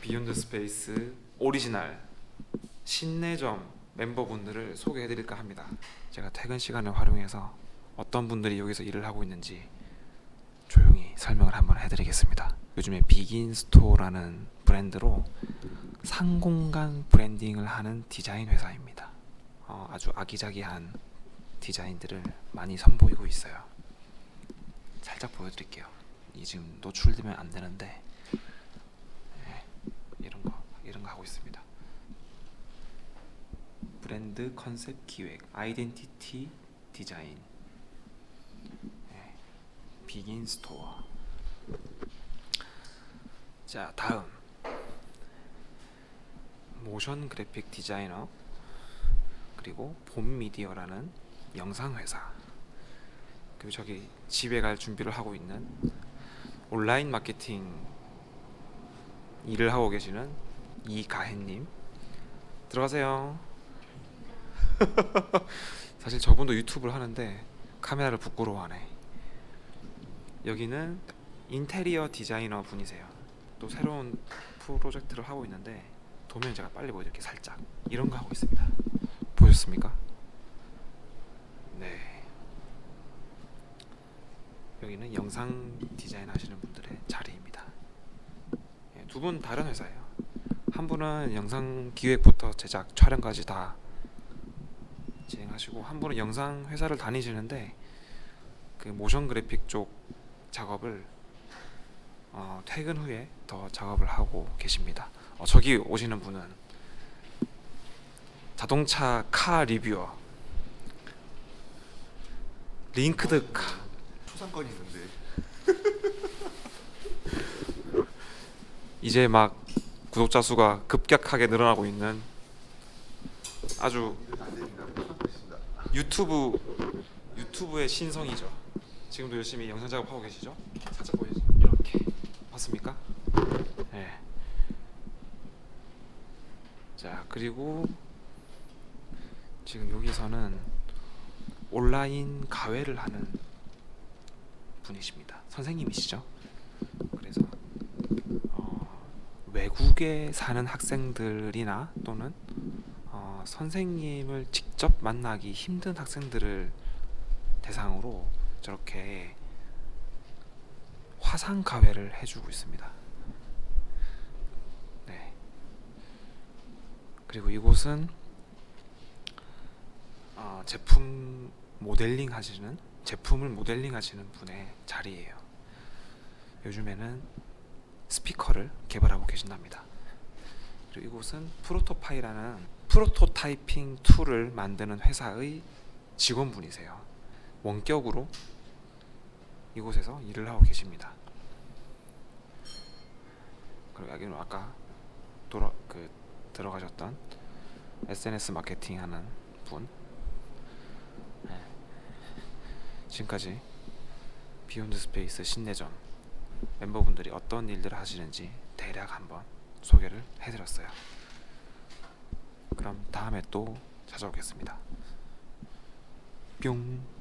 비욘드 스페이스 오리지널 신내점 멤버분들을 소개해드릴까 합니다. 제가 퇴근 시간을 활용해서 어떤 분들이 여기서 일을 하고 있는지 조용히 설명을 한번 해드리겠습니다. 요즘에 비긴 스토어라는 브랜드로 상공간 브랜딩을 하는 디자인 회사입니다. 어, 아주 아기자기한 디자인들을 많이 선보이고 있어요. 살짝 보여드릴게요. 이 지금 노출되면 안 되는데 네, 이런 거 하고 있습니다. 브랜드 컨셉 기획, 아이덴티티 디자인, 네, 비긴 스토어. 자 다음 모션 그래픽 디자이너 그리고 봄 미디어라는 영상 회사 그리고 저기 집에 갈 준비를 하고 있는 온라인 마케팅 일을 하고 계시는 이가혜님 들어가세요. 사실 저분도 유튜브를 하는데 카메라를 부끄러워하네. 여기는 인테리어 디자이너 분이세요. 또 새로운 프로젝트를 하고 있는데 도면 제가 빨리 보여드릴게요. 살짝 이런 거 하고 있습니다. 보셨습니까? 네. 여기는 영상 디자인 하시는 분들의 자리입니다. 예, 두분 다른 회사예요. 한 분은 영상 기획부터 제작, 촬영까지 다 진행하시고 한 분은 영상 회사를 다니시는데 그 모션 그래픽 쪽 작업을 어, 퇴근 후에 더 작업을 하고 계십니다. 어, 저기 오시는 분은 자동차 카 리뷰어. 링크드 카. 초상권이 있는데. 이제 막 구독자 수가 급격하게 늘어나고 있는 아주. 유튜브 유튜브의 신성이죠. 지금도 열심히 영상 작업하고 계시죠? 살짝 보여줘. 이렇게 봤습니까? 네. 자 그리고 지금 여기서는 온라인 가회를 하는 분이십니다. 선생님이시죠? 외국에 사는 학생들이나 또는 어, 선생님을 직접 만나기 힘든 학생들을 대상으로 저렇게 화상 가회를 해주고 있습니다. 네. 그리고 이곳은 어, 제품 모델링 하시는 제품을 모델링 하시는 분의 자리예요. 요즘에는 스피커를 개발하고 계신답니다. 그리고 이곳은 프로토파이라는 프로토타이핑 툴을 만드는 회사의 직원분이세요. 원격으로 이곳에서 일을 하고 계십니다. 그리고 여기는 아까 돌아 그 들어가셨던 SNS 마케팅 하는 분. 네. 지금까지 비욘드 스페이스 신내점 멤버분들이 어떤 일들을 하시는지 대략 한번 소개를 해드렸어요. 그럼 다음에 또 찾아오겠습니다. 뿅.